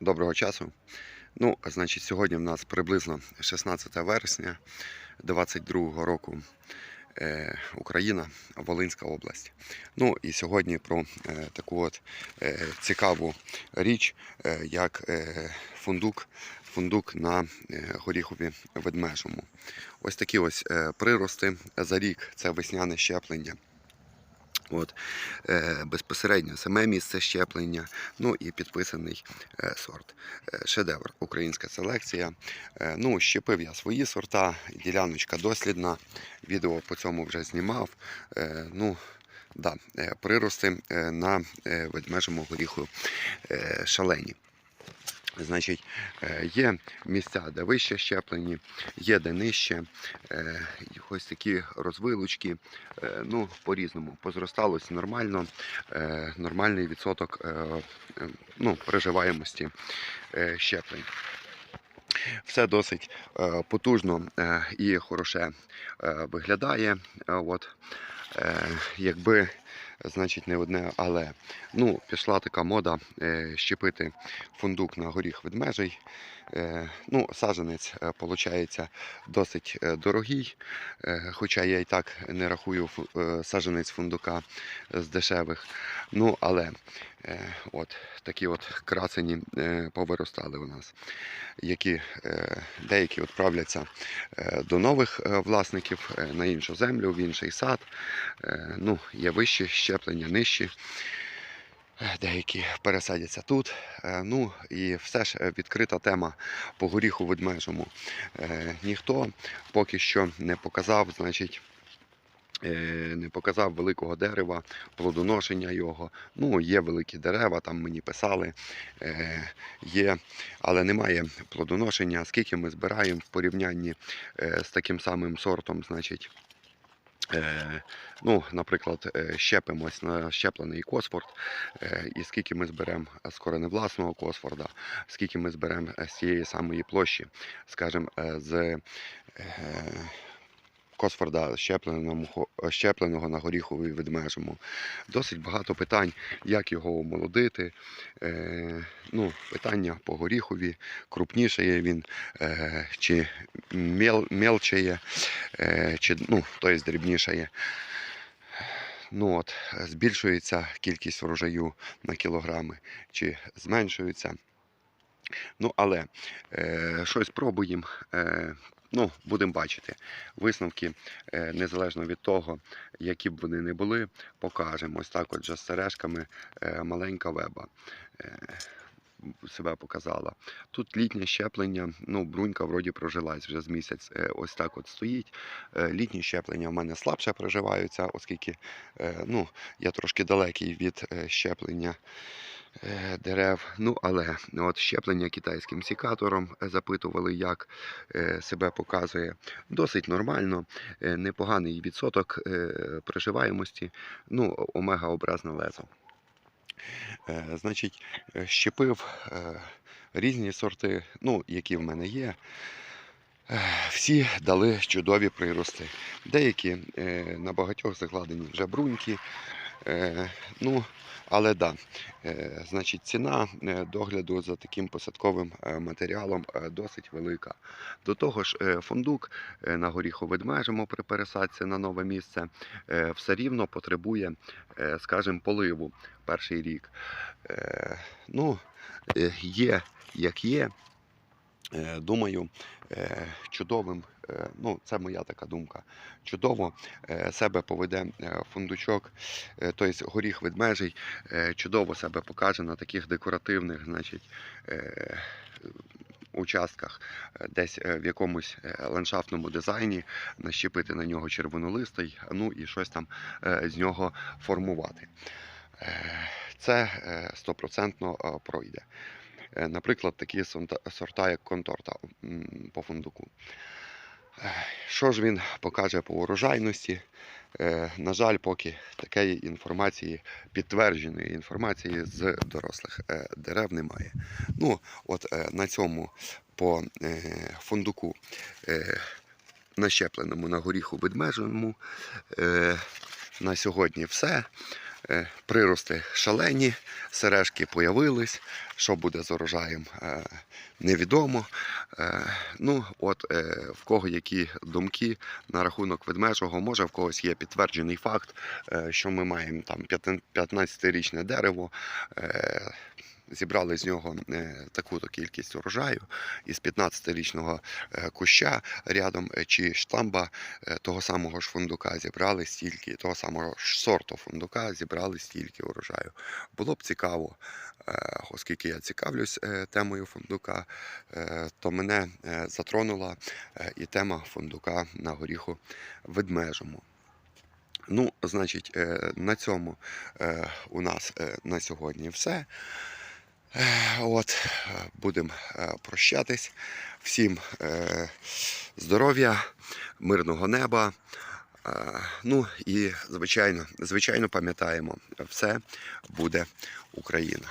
Доброго часу. Ну, значить, сьогодні в нас приблизно 16 вересня 22 року. Е, Україна, Волинська область. Ну і сьогодні про е, таку от е, цікаву річ, е, як е, фундук, фундук на е, горіхові ведмежому. Ось такі ось е, прирости за рік це весняне щеплення. От, е, безпосередньо саме місце щеплення, ну і підписаний е, сорт. Е, шедевр, українська селекція. Ну, щепив я свої сорта, діляночка дослідна. Відео по цьому вже знімав. Е, ну, да, прирости на ведмежому горіху шалені. Значить, е, є місця, де вище щеплені, є де нижче. Е, Ось такі розвилочки. Е, Ну, по-різному. Позросталось нормально, нормальний відсоток ну, приживаємості е, щеплень. Все досить потужно і хороше виглядає. От, якби, значить, не одне, але ну, пішла така мода е, щепити фундук на горіх ведмежий. Е, ну, Саженець виходить досить е, дорогий, е, хоча я і так не рахую саджанець фундука з дешевих. Ну, але от такі от красені е, повиростали у нас, які е, деякі відправляться е, до нових е, власників е, на іншу землю, в інший сад. Е, ну, є вищі щеплення, нижчі. Е, Деякі пересадяться тут. Е, Ну і все ж е, відкрита тема по горіху ведмежому. Е, Ніхто поки що не показав, значить. Е, Не показав великого дерева, плодоношення його. Ну, є великі дерева, там мені писали, е, є, але немає плодоношення. Скільки ми збираємо в порівнянні е, з таким самим сортом, значить. Ну, наприклад, щепимось на щеплений Косфорд, і скільки ми зберемо з кореневласного Косфорда, скільки ми зберемо з цієї самої площі, скажімо, з Косфорда щепленого, щепленого на горіховий ведмежому. Досить багато питань, як його омолодити. Е, ну, питання по горіхові, крупнішає він, е, чи мел, мелчає, е, чи ну, тобто дрібнішає. Ну от, збільшується кількість врожаю на кілограми, чи зменшується. Ну, але е, щось пробуємо. Е, ну, будемо бачити. Висновки, е, незалежно від того, які б вони не були, покажемо. Ось так, от з сережками е, маленька веба. Е, себе показала. Тут літнє щеплення, ну, брунька вроді прожилась вже з місяць. Ось так от стоїть. Літні щеплення в мене слабше проживаються, оскільки ну, я трошки далекий від щеплення дерев. Ну, але от щеплення китайським сікатором е, запитували, як е, себе показує. Досить нормально, е, непоганий відсоток е, приживаємості, ну, омега-образне лезо. Е, Значить, е, щепив е, різні сорти, ну, які в мене є. Е, Всі дали чудові прирости. Деякі е, на багатьох закладені вже бруньки. Е, ну, але да, е, значить, ціна е, догляду за таким посадковим матеріалом досить велика. До того ж, фундук на горіху ведмежому при пересадці на нове місце все рівно потребує, скажімо, поливу перший рік. Ну, є як є. Думаю, чудовим, ну це моя така думка. Чудово е, себе поведе е, фундучок, е, тобто горіх ведмежий, е, чудово себе покаже на таких декоративних, значить. е, Участках е, десь е, в якомусь е, ландшафтному дизайні нащепити на нього червонолистий, ну і щось там е, з нього формувати. Е, Це е, стопроцентно е, пройде. Е, Наприклад, такі сорта, як конторта по фундуку. Що ж він покаже по урожайності? Е, На жаль, поки такої інформації, підтвердженої інформації з дорослих е, дерев немає. Ну, от е, на цьому по фундуку нащепленому на горіху ведмежому на сьогодні все. Е, Прирости шалені, сережки появились. Що буде з урожаєм, е, невідомо. Е, Ну, от в кого які думки на рахунок ведмежого, може в когось є підтверджений факт, що ми маємо там 15-річне дерево. Зібрали з нього е, таку-то кількість урожаю із 15-річного е, куща рядом е, чи штамба того самого ж фундука зібрали стільки, того самого ж сорту фундука зібрали стільки урожаю. Було б цікаво, оскільки я цікавлюсь темою фундука, то мене затронула і тема фундука на горіху ведмежому. Ну, значить, на цьому у нас на сьогодні все. Е, От, будемо прощатись. Всім е, здоров'я, мирного неба. Е, Ну і звичайно, звичайно пам'ятаємо, все буде Україна.